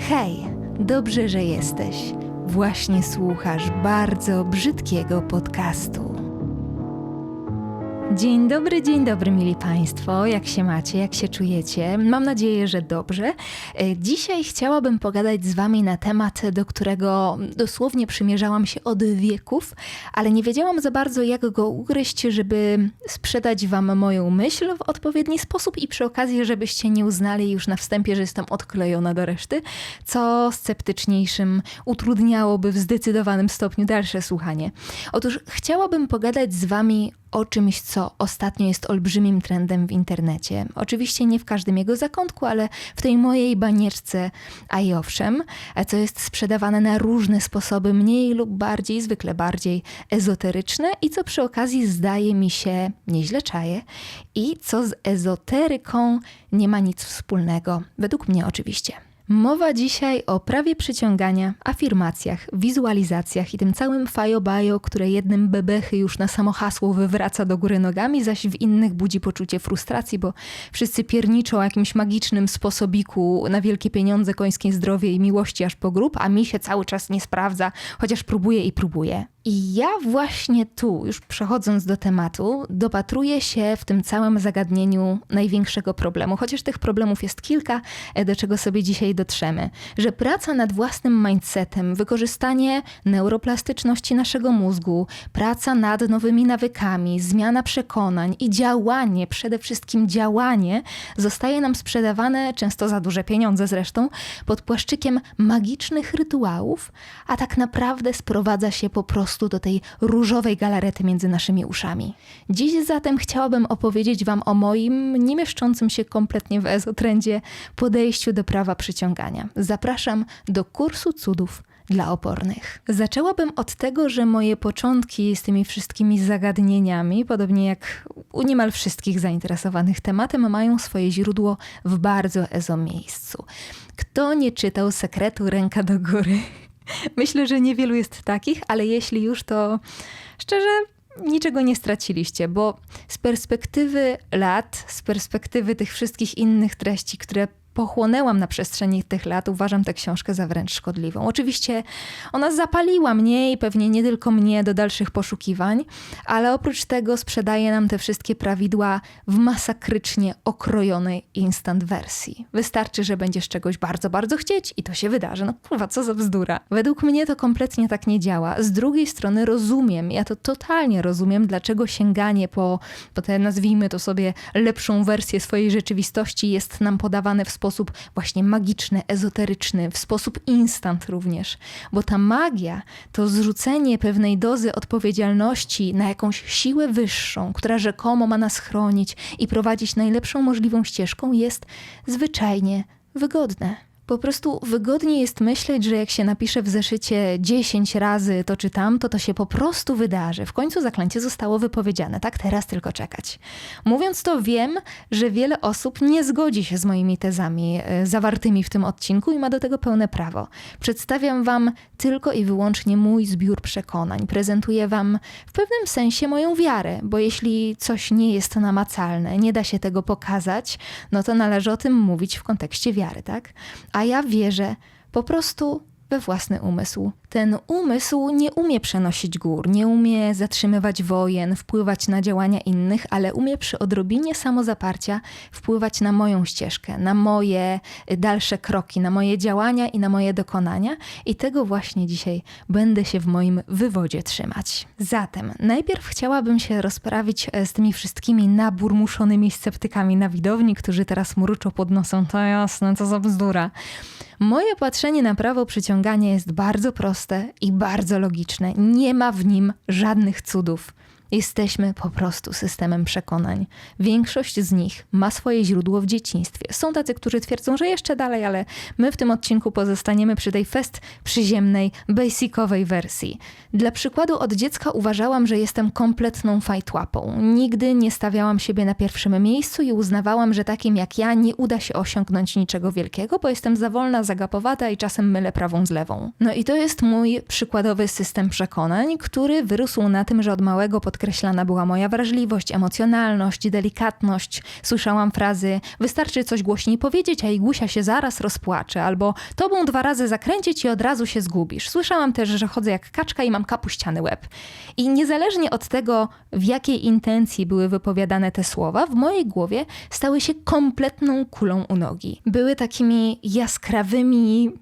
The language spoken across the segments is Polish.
Hej, dobrze, że jesteś. Właśnie słuchasz bardzo brzydkiego podcastu. Dzień dobry, dzień dobry, mili Państwo. Jak się macie, jak się czujecie? Mam nadzieję, że dobrze. E, Dzisiaj chciałabym pogadać z Wami na temat, do którego dosłownie przymierzałam się od wieków, ale nie wiedziałam za bardzo, jak go ugryźć, żeby sprzedać Wam moją myśl w odpowiedni sposób i przy okazji, żebyście nie uznali już na wstępie, że jestem odklejona do reszty, co sceptyczniejszym utrudniałoby w zdecydowanym stopniu dalsze słuchanie. Otóż chciałabym pogadać z Wami o czymś, co ostatnio jest olbrzymim trendem w internecie. Oczywiście nie w każdym jego zakątku, ale w tej mojej banieczce, a i owszem, co jest sprzedawane na różne sposoby, mniej lub bardziej, zwykle bardziej ezoteryczne i co przy okazji zdaje mi się nieźle czaje i co z ezoteryką nie ma nic wspólnego, według mnie oczywiście. Mowa dzisiaj o prawie przyciągania, afirmacjach, wizualizacjach i tym całym fajobajo, które jednym bebechy już na samo hasło wywraca do góry nogami, zaś w innych budzi poczucie frustracji, bo wszyscy pierniczą o jakimś magicznym sposobiku na wielkie pieniądze, końskie zdrowie i miłości aż po grób, a mi się cały czas nie sprawdza, chociaż próbuję i próbuję. I ja właśnie tu, już przechodząc do tematu, dopatruję się w tym całym zagadnieniu największego problemu, chociaż tych problemów jest kilka, e, do czego sobie dzisiaj dotrzemy. Że praca nad własnym mindsetem, wykorzystanie neuroplastyczności naszego mózgu, praca nad nowymi nawykami, zmiana przekonań i działanie, przede wszystkim działanie, zostaje nam sprzedawane, często za duże pieniądze zresztą, pod płaszczykiem magicznych rytuałów, a tak naprawdę sprowadza się po prostu do tej różowej galarety między naszymi uszami. Dziś zatem chciałabym opowiedzieć Wam o moim, nie mieszczącym się kompletnie w ezotrendzie, podejściu do prawa przyciągania. Zapraszam do kursu cudów dla opornych. Zaczęłabym od tego, że moje początki z tymi wszystkimi zagadnieniami, podobnie jak u niemal wszystkich zainteresowanych tematem, mają swoje źródło w bardzo ezo miejscu. Kto nie czytał sekretu ręka do góry? Myślę, że niewielu jest takich, ale jeśli już, to szczerze niczego nie straciliście, bo z perspektywy lat, z perspektywy tych wszystkich innych treści, które pochłonęłam na przestrzeni tych lat, uważam tę książkę za wręcz szkodliwą. Oczywiście ona zapaliła mnie i pewnie nie tylko mnie do dalszych poszukiwań, ale oprócz tego sprzedaje nam te wszystkie prawidła w masakrycznie okrojonej instant wersji. Wystarczy, że będziesz czegoś bardzo, bardzo chcieć i to się wydarzy. No kurwa, co za bzdura. Według mnie to kompletnie tak nie działa. Z drugiej strony rozumiem, ja to totalnie rozumiem, dlaczego sięganie po, po tę, nazwijmy to sobie, lepszą wersję swojej rzeczywistości jest nam podawane w sposób właśnie magiczny, ezoteryczny, w sposób instant również. Bo ta magia to zrzucenie pewnej dozy odpowiedzialności na jakąś siłę wyższą, która rzekomo ma nas chronić i prowadzić najlepszą możliwą ścieżką, jest zwyczajnie wygodne. Po prostu wygodniej jest myśleć, że jak się napisze w zeszycie 10 razy to czy tamto, to się po prostu wydarzy. W końcu zaklęcie zostało wypowiedziane, tak teraz tylko czekać. Mówiąc to, wiem, że wiele osób nie zgodzi się z moimi tezami e, zawartymi w tym odcinku i ma do tego pełne prawo. Przedstawiam Wam tylko i wyłącznie mój zbiór przekonań. Prezentuję Wam w pewnym sensie moją wiarę, bo jeśli coś nie jest namacalne, nie da się tego pokazać, no to należy o tym mówić w kontekście wiary, tak? A ja wierzę po prostu we własny umysł. Ten umysł nie umie przenosić gór, nie umie zatrzymywać wojen, wpływać na działania innych, ale umie przy odrobinie samozaparcia wpływać na moją ścieżkę, na moje dalsze kroki, na moje działania i na moje dokonania. I tego właśnie dzisiaj będę się w moim wywodzie trzymać. Zatem najpierw chciałabym się rozprawić e, z tymi wszystkimi naburmuszonymi sceptykami na widowni, którzy teraz mruczą pod nosem. To jasne, co za bzdura. Moje patrzenie na prawo przyciągania jest bardzo proste i bardzo logiczne. Nie ma w nim żadnych cudów. Jesteśmy po prostu systemem przekonań. Większość z nich ma swoje źródło w dzieciństwie. Są tacy, którzy twierdzą, że jeszcze dalej, ale my w tym odcinku pozostaniemy przy tej fest przyziemnej, basicowej wersji. Dla przykładu od dziecka uważałam, że jestem kompletną fajtłapą. Nigdy nie stawiałam siebie na pierwszym miejscu i uznawałam, że takim jak ja nie uda się osiągnąć niczego wielkiego, bo jestem za wolna, zagapowata i czasem mylę prawą z lewą. No i to jest mój przykładowy system przekonań, który wyrósł na tym, że od małego podkreślam podkreślana była moja wrażliwość, emocjonalność, delikatność. Słyszałam frazy: Wystarczy coś głośniej powiedzieć, a Igusia się zaraz rozpłacze, albo tobą dwa razy zakręcić i od razu się zgubisz. Słyszałam też, że chodzę jak kaczka i mam kapuściany łeb. I niezależnie od tego, w jakiej intencji były wypowiadane te słowa, w mojej głowie stały się kompletną kulą u nogi. Były takimi jaskrawymi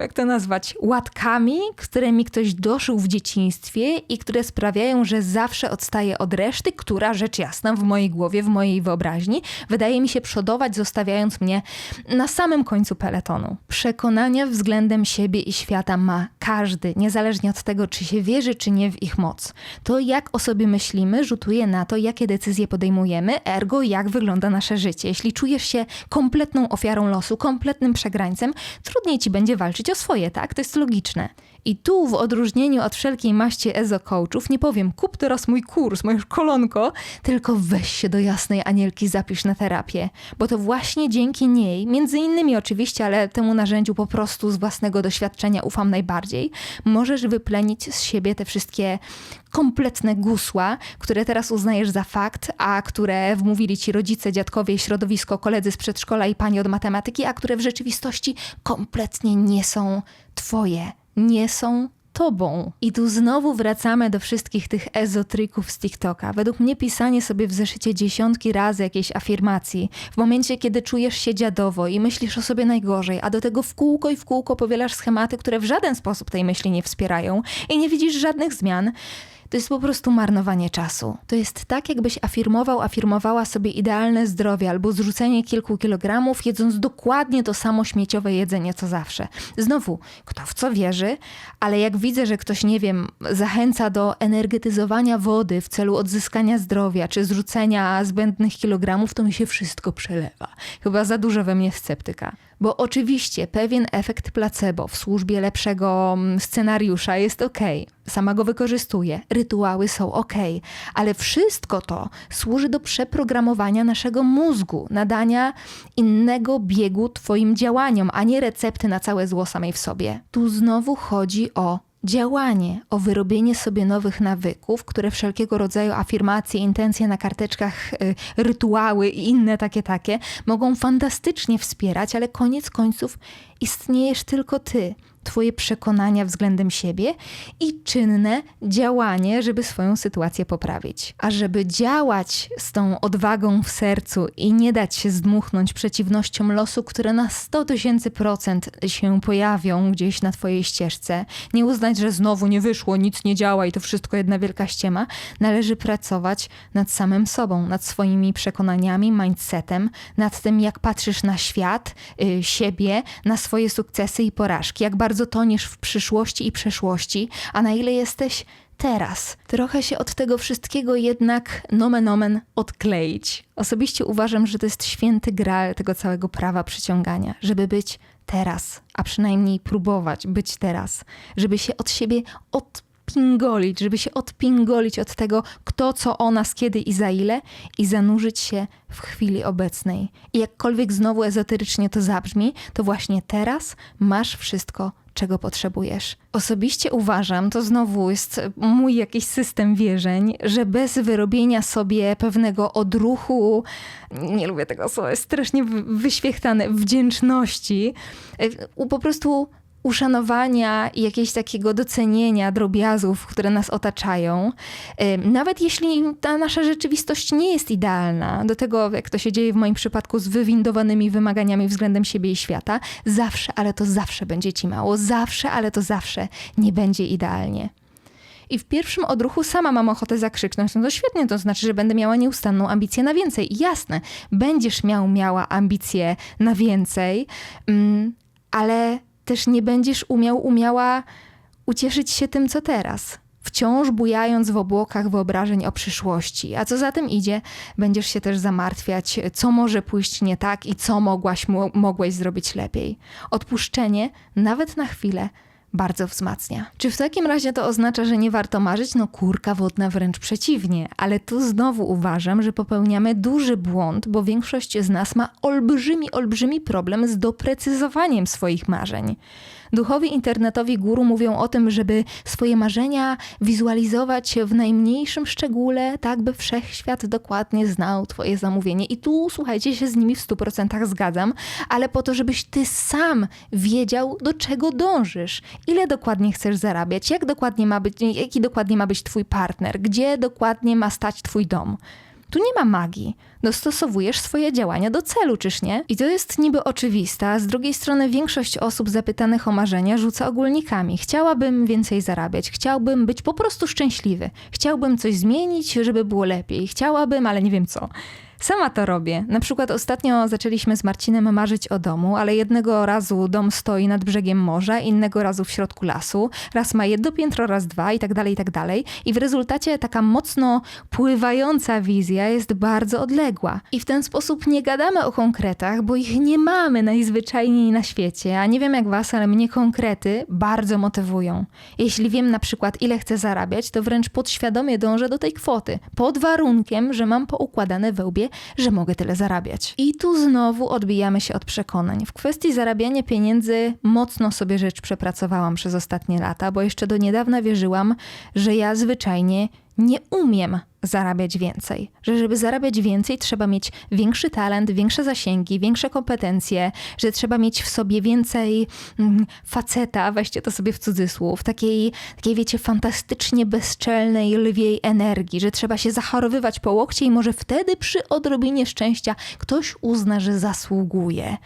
jak to nazwać, łatkami, które mi ktoś doszył w dzieciństwie i które sprawiają, że zawsze odstaję od reszty, która rzecz jasna w mojej głowie, w mojej wyobraźni, wydaje mi się przodować, zostawiając mnie na samym końcu peletonu. Przekonania względem siebie i świata ma każdy, niezależnie od tego, czy się wierzy, czy nie w ich moc. To, jak o sobie myślimy, rzutuje na to, jakie decyzje podejmujemy, ergo jak wygląda nasze życie. Jeśli czujesz się kompletną ofiarą losu, kompletnym przegrańcem, trudniej ci będzie walczyć o swoje, tak? To jest logiczne. I tu, w odróżnieniu od wszelkiej maści ezo-coachów, nie powiem, kup teraz mój kurs, moje kolonko, tylko weź się do jasnej anielki, zapisz na terapię. Bo to właśnie dzięki niej, między innymi oczywiście, ale temu narzędziu po prostu z własnego doświadczenia ufam najbardziej, możesz wyplenić z siebie te wszystkie kompletne gusła, które teraz uznajesz za fakt, a które wmówili ci rodzice, dziadkowie, środowisko, koledzy z przedszkola i pani od matematyki, a które w rzeczywistości kompletnie nie są twoje nie są tobą. I tu znowu wracamy do wszystkich tych ezotryków z TikToka. Według mnie pisanie sobie w zeszycie dziesiątki razy jakiejś afirmacji, w momencie, kiedy czujesz się dziadowo i myślisz o sobie najgorzej, a do tego w kółko i w kółko powielasz schematy, które w żaden sposób tej myśli nie wspierają i nie widzisz żadnych zmian, to jest po prostu marnowanie czasu. To jest tak, jakbyś afirmował, afirmowała sobie idealne zdrowie albo zrzucenie kilku kilogramów, jedząc dokładnie to samo śmieciowe jedzenie co zawsze. Znowu, kto w co wierzy, ale jak widzę, że ktoś, nie wiem, zachęca do energetyzowania wody w celu odzyskania zdrowia czy zrzucenia zbędnych kilogramów, to mi się wszystko przelewa. Chyba za dużo we mnie sceptyka. Bo oczywiście pewien efekt placebo w służbie lepszego mm, scenariusza jest ok. Sama go wykorzystuję, rytuały są ok, ale wszystko to służy do przeprogramowania naszego mózgu, nadania innego biegu Twoim działaniom, a nie recepty na całe zło samej w sobie. Tu znowu chodzi o działanie, o wyrobienie sobie nowych nawyków, które wszelkiego rodzaju afirmacje, intencje na karteczkach, y, rytuały i inne takie takie mogą fantastycznie wspierać, ale koniec końców istniejesz tylko ty Twoje przekonania względem siebie i czynne działanie, żeby swoją sytuację poprawić. A żeby działać z tą odwagą w sercu i nie dać się zdmuchnąć przeciwnościom losu, które na 100 tysięcy procent się pojawią gdzieś na Twojej ścieżce, nie uznać, że znowu nie wyszło, nic nie działa i to wszystko jedna wielka ściema, należy pracować nad samym sobą, nad swoimi przekonaniami, mindsetem, nad tym, jak patrzysz na świat, yy, siebie, na swoje sukcesy i porażki, jak bardzo bardzo toniesz w przyszłości i przeszłości, a na ile jesteś teraz. Trochę się od tego wszystkiego jednak nomen omen odkleić. Osobiście uważam, że to jest święty graal tego całego prawa przyciągania, żeby być teraz, a przynajmniej próbować być teraz, żeby się od siebie od odpingolić, żeby się odpingolić od tego, kto, co o nas, kiedy i za ile i zanurzyć się w chwili obecnej. I jakkolwiek znowu ezoterycznie to zabrzmi, to właśnie teraz masz wszystko, czego potrzebujesz. Osobiście uważam, to znowu jest mój jakiś system wierzeń, że bez wyrobienia sobie pewnego odruchu, nie lubię tego słowa, strasznie wyświechtane, wdzięczności, y, po prostu uszanowania i jakiegoś takiego docenienia drobiazgów, które nas otaczają, nawet jeśli ta nasza rzeczywistość nie jest idealna, do tego, jak to się dzieje w moim przypadku z wywindowanymi wymaganiami względem siebie i świata, zawsze, ale to zawsze będzie ci mało, zawsze, ale to zawsze nie będzie idealnie. I w pierwszym odruchu sama mam ochotę zakrzyknąć, no to świetnie, to znaczy, że będę miała nieustanną ambicję na więcej. I jasne, będziesz miał, miała ambicję na więcej, mm, ale też nie będziesz umiał, umiała ucieszyć się tym, co teraz. Wciąż bujając w obłokach wyobrażeń o przyszłości. A co za tym idzie, będziesz się też zamartwiać, co może pójść nie tak i co mogłaś, mogłeś zrobić lepiej. Odpuszczenie, nawet na chwilę, bardzo wzmacnia. Czy w takim razie to oznacza, że nie warto marzyć? No kurka wodna wręcz przeciwnie, ale tu znowu uważam, że popełniamy duży błąd, bo większość z nas ma olbrzymi, olbrzymi problem z doprecyzowaniem swoich marzeń. Duchowi internetowi guru mówią o tym, żeby swoje marzenia wizualizować w najmniejszym szczególe, tak by wszechświat dokładnie znał Twoje zamówienie. I tu, słuchajcie, się z nimi w 100% zgadzam, ale po to, żebyś Ty sam wiedział, do czego dążysz, ile dokładnie chcesz zarabiać, jak dokładnie ma być, jaki dokładnie ma być Twój partner, gdzie dokładnie ma stać Twój dom. Tu nie ma magii. Dostosowujesz swoje działania do celu, czyż nie? I to jest niby oczywiste, a z drugiej strony większość osób zapytanych o marzenia rzuca ogólnikami. Chciałabym więcej zarabiać, chciałbym być po prostu szczęśliwy, chciałbym coś zmienić, żeby było lepiej, chciałabym, ale nie wiem co. Sama to robię. Na przykład ostatnio zaczęliśmy z Marcinem marzyć o domu, ale jednego razu dom stoi nad brzegiem morza, innego razu w środku lasu, raz ma jedno piętro, raz dwa i tak dalej, i tak dalej. I w rezultacie taka mocno pływająca wizja jest bardzo odległa. I w ten sposób nie gadamy o konkretach, bo ich nie mamy najzwyczajniej na świecie. A nie wiem jak was, ale mnie konkrety bardzo motywują. Jeśli wiem na przykład ile chcę zarabiać, to wręcz podświadomie dążę do tej kwoty. Pod warunkiem, że mam poukładane we łbie że mogę tyle zarabiać. I tu znowu odbijamy się od przekonań. W kwestii zarabiania pieniędzy mocno sobie rzecz przepracowałam przez ostatnie lata, bo jeszcze do niedawna wierzyłam, że ja zwyczajnie nie umiem zarabiać więcej. Że żeby zarabiać więcej, trzeba mieć większy talent, większe zasięgi, większe kompetencje, że trzeba mieć w sobie więcej mm, faceta, weźcie to sobie w cudzysłów, takiej, takiej, wiecie, fantastycznie bezczelnej, lwiej energii, że trzeba się zachorowywać po łokcie i może wtedy przy odrobinie szczęścia ktoś uzna, że zasługuje.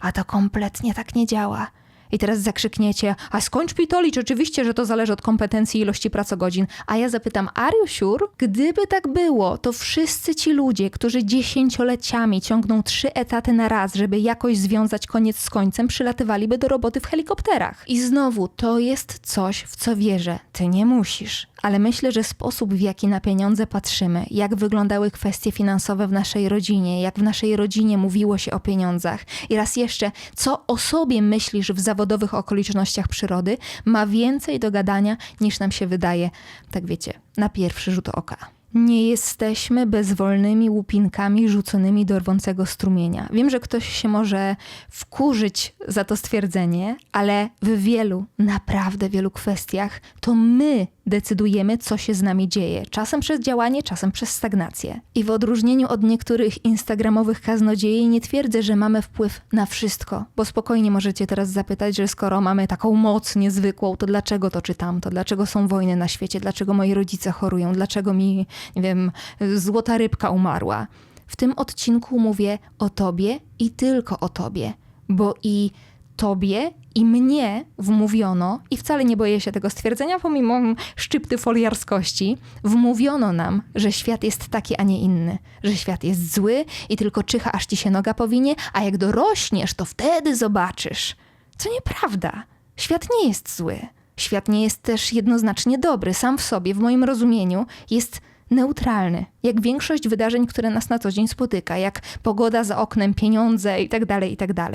A to kompletnie tak nie działa. I teraz zakrzykniecie, a skończ pitolić, oczywiście, że to zależy od kompetencji i ilości pracogodzin. A ja zapytam, are you sure? Gdyby tak było, to wszyscy ci ludzie, którzy dziesięcioleciami ciągną trzy etaty na raz, żeby jakoś związać koniec z końcem, przylatywaliby do roboty w helikopterach. I znowu, to jest coś, w co wierzę. Ty nie musisz ale myślę, że sposób, w jaki na pieniądze patrzymy, jak wyglądały kwestie finansowe w naszej rodzinie, jak w naszej rodzinie mówiło się o pieniądzach i raz jeszcze, co o sobie myślisz w zawodowych okolicznościach przyrody, ma więcej do gadania niż nam się wydaje, tak wiecie, na pierwszy rzut oka. Nie jesteśmy bezwolnymi łupinkami rzuconymi do rwącego strumienia. Wiem, że ktoś się może wkurzyć za to stwierdzenie, ale w wielu, naprawdę wielu kwestiach to my decydujemy, co się z nami dzieje. Czasem przez działanie, czasem przez stagnację. I w odróżnieniu od niektórych instagramowych kaznodziei nie twierdzę, że mamy wpływ na wszystko, bo spokojnie możecie teraz zapytać, że skoro mamy taką moc niezwykłą, to dlaczego to czytam? To dlaczego są wojny na świecie? Dlaczego moi rodzice chorują? Dlaczego mi, nie wiem, złota rybka umarła? W tym odcinku mówię o tobie i tylko o tobie, bo i tobie i mnie wmówiono, i wcale nie boję się tego stwierdzenia, pomimo szczypty foliarskości, wmówiono nam, że świat jest taki, a nie inny, że świat jest zły i tylko czyha, aż ci się noga powinie, a jak dorośniesz, to wtedy zobaczysz. Co nieprawda. Świat nie jest zły. Świat nie jest też jednoznacznie dobry. Sam w sobie, w moim rozumieniu, jest neutralny, jak większość wydarzeń, które nas na co dzień spotyka, jak pogoda za oknem, pieniądze itd., tak itd., tak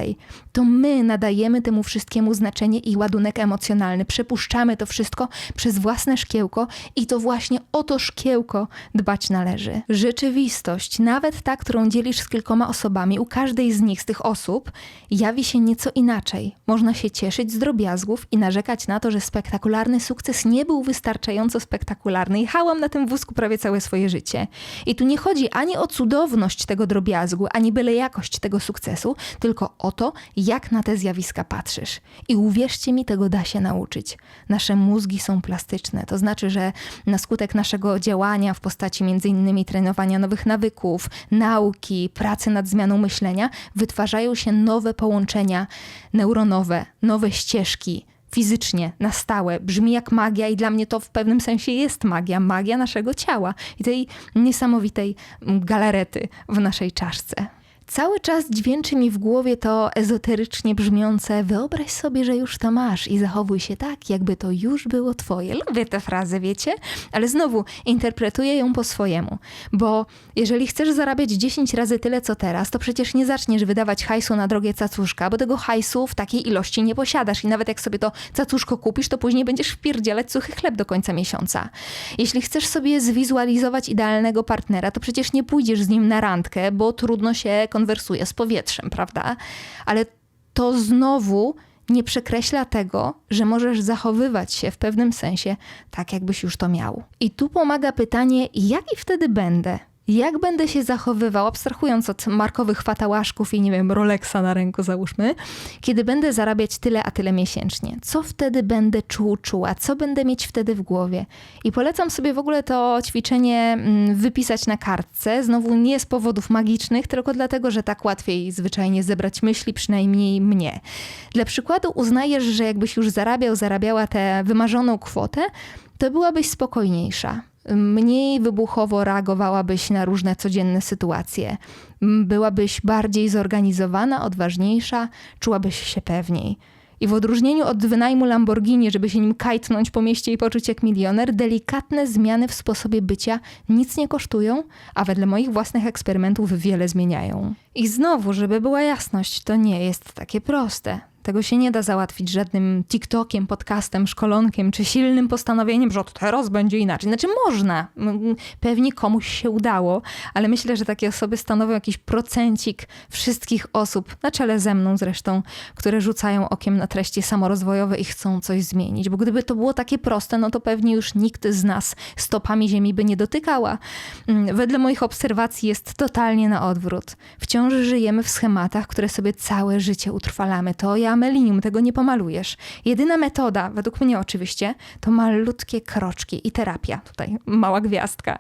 to my nadajemy temu wszystkiemu znaczenie i ładunek emocjonalny. Przepuszczamy to wszystko przez własne szkiełko i to właśnie o to szkiełko dbać należy. Rzeczywistość, nawet ta, którą dzielisz z kilkoma osobami, u każdej z nich, z tych osób, jawi się nieco inaczej. Można się cieszyć z drobiazgów i narzekać na to, że spektakularny sukces nie był wystarczająco spektakularny. Jechałam na tym wózku prawie całe swoje życie. I tu nie chodzi ani o cudowność tego drobiazgu, ani byle jakość tego sukcesu, tylko o to, jak na te zjawiska patrzysz. I uwierzcie mi, tego da się nauczyć. Nasze mózgi są plastyczne, to znaczy, że na skutek naszego działania w postaci innymi trenowania nowych nawyków, nauki, pracy nad zmianą myślenia, wytwarzają się nowe połączenia neuronowe, nowe ścieżki, fizycznie, na stałe. Brzmi jak magia i dla mnie to w pewnym sensie jest magia, magia naszego ciała i tej niesamowitej galarety w naszej czaszce. Cały czas dźwięczy mi w głowie to ezoterycznie brzmiące wyobraź sobie, że już to masz i zachowuj się tak, jakby to już było twoje. Lubię tę frazę, wiecie? Ale znowu interpretuję ją po swojemu, bo jeżeli chcesz zarabiać 10 razy tyle co teraz, to przecież nie zaczniesz wydawać hajsu na drogie cacuszka, bo tego hajsu w takiej ilości nie posiadasz i nawet jak sobie to cacuszko kupisz, to później będziesz wpierdzielać suchy chleb do końca miesiąca. Jeśli chcesz sobie zwizualizować idealnego partnera, to przecież nie pójdziesz z nim na randkę, bo trudno się konwersuje z powietrzem, prawda? Ale to znowu nie przekreśla tego, że możesz zachowywać się w pewnym sensie tak, jakbyś już to miał. I tu pomaga pytanie, jaki wtedy będę? Jak będę się zachowywał, abstrahując od markowych fatałaszków i nie wiem, Rolexa na ręku załóżmy, kiedy będę zarabiać tyle a tyle miesięcznie. Co wtedy będę czuł, czuła, co będę mieć wtedy w głowie. I polecam sobie w ogóle to ćwiczenie mm, wypisać na kartce, znowu nie z powodów magicznych, tylko dlatego, że tak łatwiej zwyczajnie zebrać myśli, przynajmniej mnie. Dla przykładu uznajesz, że jakbyś już zarabiał, zarabiała tę wymarzoną kwotę, to byłabyś spokojniejsza mniej wybuchowo reagowałabyś na różne codzienne sytuacje. Byłabyś bardziej zorganizowana, odważniejsza, czułabyś się pewniej. I w odróżnieniu od wynajmu Lamborghini, żeby się nim kajtnąć po mieście i poczuć jak milioner, delikatne zmiany w sposobie bycia nic nie kosztują, a wedle moich własnych eksperymentów wiele zmieniają. I znowu, żeby była jasność, to nie jest takie proste. Tego się nie da załatwić żadnym TikTokiem, podcastem, szkolonkiem czy silnym postanowieniem, że od teraz będzie inaczej. Znaczy można, pewnie komuś się udało, ale myślę, że takie osoby stanowią jakiś procencik wszystkich osób, na czele ze mną zresztą, które rzucają okiem na treści samorozwojowe i chcą coś zmienić. Bo gdyby to było takie proste, no to pewnie już nikt z nas stopami ziemi by nie dotykała. Mm, wedle moich obserwacji jest totalnie na odwrót. Wciąż żyjemy w schematach, które sobie całe życie utrwalamy. To ja melinium, tego nie pomalujesz. Jedyna metoda, według mnie oczywiście, to malutkie kroczki i terapia. Tutaj mała gwiazdka.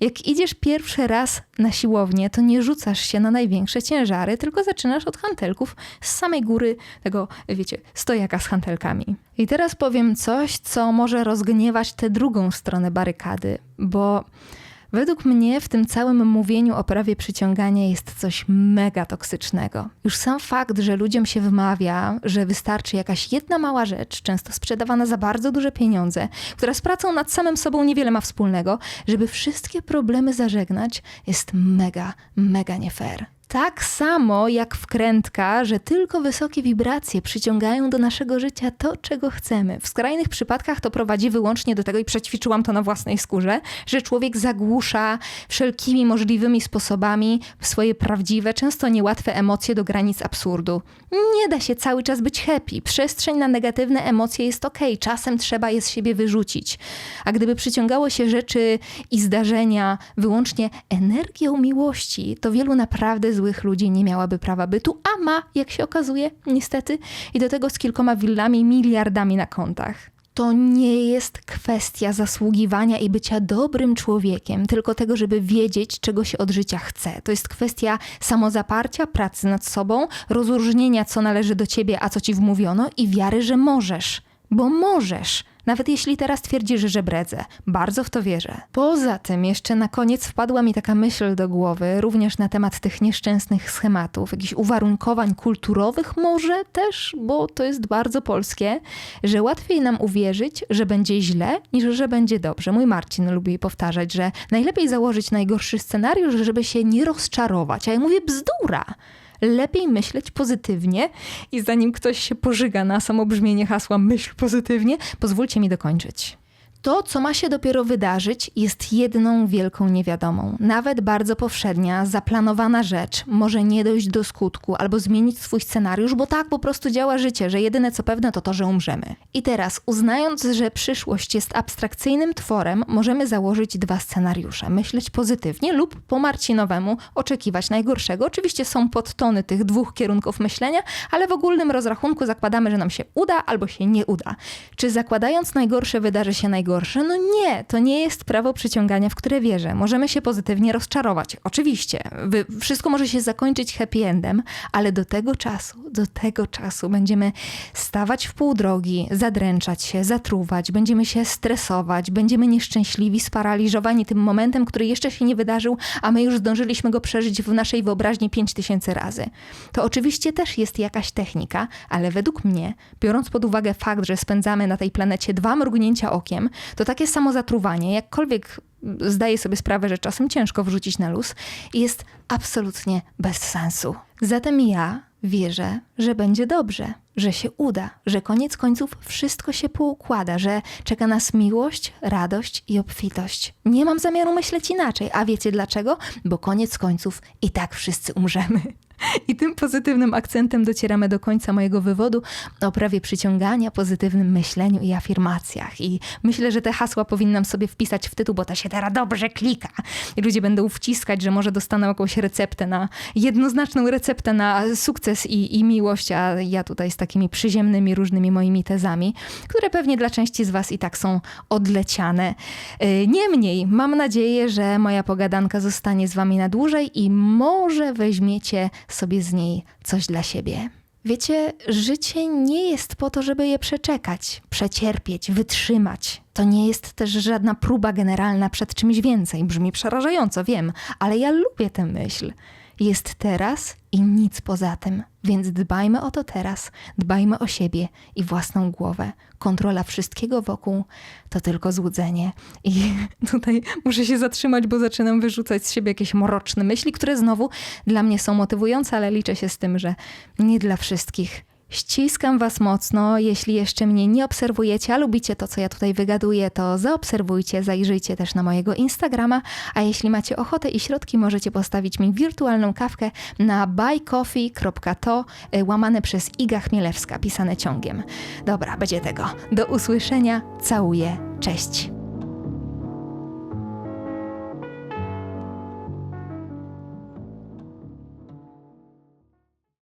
Jak idziesz pierwszy raz na siłownię, to nie rzucasz się na największe ciężary, tylko zaczynasz od hantelków z samej góry tego, wiecie, stojaka z hantelkami. I teraz powiem coś, co może rozgniewać tę drugą stronę barykady, bo Według mnie w tym całym mówieniu o prawie przyciągania jest coś mega toksycznego. Już sam fakt, że ludziom się wmawia, że wystarczy jakaś jedna mała rzecz, często sprzedawana za bardzo duże pieniądze, która z pracą nad samym sobą niewiele ma wspólnego, żeby wszystkie problemy zażegnać, jest mega, mega nie fair. Tak samo jak wkrętka, że tylko wysokie wibracje przyciągają do naszego życia to, czego chcemy. W skrajnych przypadkach to prowadzi wyłącznie do tego, i przećwiczyłam to na własnej skórze, że człowiek zagłusza wszelkimi możliwymi sposobami swoje prawdziwe, często niełatwe emocje do granic absurdu. Nie da się cały czas być happy. Przestrzeń na negatywne emocje jest ok, czasem trzeba je z siebie wyrzucić. A gdyby przyciągało się rzeczy i zdarzenia wyłącznie energią miłości, to wielu naprawdę złych ludzi nie miałaby prawa bytu, a ma, jak się okazuje, niestety, i do tego z kilkoma willami, miliardami na kontach. To nie jest kwestia zasługiwania i bycia dobrym człowiekiem, tylko tego, żeby wiedzieć, czego się od życia chce. To jest kwestia samozaparcia, pracy nad sobą, rozróżnienia, co należy do ciebie, a co ci wmówiono, i wiary, że możesz. Bo możesz nawet jeśli teraz twierdzisz, że bredzę. Bardzo w to wierzę. Poza tym jeszcze na koniec wpadła mi taka myśl do głowy, również na temat tych nieszczęsnych schematów, jakichś uwarunkowań kulturowych może też, bo to jest bardzo polskie, że łatwiej nam uwierzyć, że będzie źle, niż że będzie dobrze. Mój Marcin lubi powtarzać, że najlepiej założyć najgorszy scenariusz, żeby się nie rozczarować. A ja mówię bzdura lepiej myśleć pozytywnie i zanim ktoś się pożyga na samo brzmienie hasła myśl pozytywnie, pozwólcie mi dokończyć. To, co ma się dopiero wydarzyć, jest jedną wielką niewiadomą. Nawet bardzo powszednia, zaplanowana rzecz może nie dojść do skutku albo zmienić swój scenariusz, bo tak po prostu działa życie, że jedyne co pewne to to, że umrzemy. I teraz, uznając, że przyszłość jest abstrakcyjnym tworem, możemy założyć dwa scenariusze. Myśleć pozytywnie lub po Marcinowemu oczekiwać najgorszego. Oczywiście są podtony tych dwóch kierunków myślenia, ale w ogólnym rozrachunku zakładamy, że nam się uda albo się nie uda. Czy zakładając najgorsze wydarzy się najgorsze? Najgorsze? No nie, to nie jest prawo przyciągania, w które wierzę. Możemy się pozytywnie rozczarować. Oczywiście, wszystko może się zakończyć happy endem, ale do tego czasu, do tego czasu będziemy stawać w pół drogi, zadręczać się, zatruwać, będziemy się stresować, będziemy nieszczęśliwi, sparaliżowani tym momentem, który jeszcze się nie wydarzył, a my już zdążyliśmy go przeżyć w naszej wyobraźni 5000 razy. To oczywiście też jest jakaś technika, ale według mnie, biorąc pod uwagę fakt, że spędzamy na tej planecie dwa mrugnięcia okiem, to takie samo zatruwanie, jakkolwiek zdaję sobie sprawę, że czasem ciężko wrzucić na luz, jest absolutnie bez sensu. Zatem ja wierzę, że będzie dobrze, że się uda, że koniec końców wszystko się poukłada, że czeka nas miłość, radość i obfitość. Nie mam zamiaru myśleć inaczej, a wiecie dlaczego? Bo koniec końców i tak wszyscy umrzemy. I tym pozytywnym akcentem docieramy do końca mojego wywodu o prawie przyciągania, pozytywnym myśleniu i afirmacjach. I myślę, że te hasła powinnam sobie wpisać w tytuł, bo to się teraz dobrze klika. I ludzie będą wciskać, że może dostaną jakąś receptę na, jednoznaczną receptę na sukces i, i miłość, a ja tutaj z takimi przyziemnymi, różnymi moimi tezami, które pewnie dla części z was i tak są odleciane. Yy, Niemniej, mam nadzieję, że moja pogadanka zostanie z wami na dłużej i może weźmiecie sobie z niej coś dla siebie. Wiecie, życie nie jest po to, żeby je przeczekać, przecierpieć, wytrzymać. To nie jest też żadna próba generalna przed czymś więcej. Brzmi przerażająco, wiem, ale ja lubię tę myśl. Jest teraz i nic poza tym, więc dbajmy o to teraz, dbajmy o siebie i własną głowę. Kontrola wszystkiego wokół to tylko złudzenie. I tutaj muszę się zatrzymać, bo zaczynam wyrzucać z siebie jakieś mroczne myśli, które znowu dla mnie są motywujące, ale liczę się z tym, że nie dla wszystkich. Ściskam Was mocno. Jeśli jeszcze mnie nie obserwujecie, a lubicie to, co ja tutaj wygaduję, to zaobserwujcie, zajrzyjcie też na mojego Instagrama. A jeśli macie ochotę i środki, możecie postawić mi wirtualną kawkę na buycoffee.to y, łamane przez Iga Chmielewska, pisane ciągiem. Dobra, będzie tego. Do usłyszenia. Całuję. Cześć.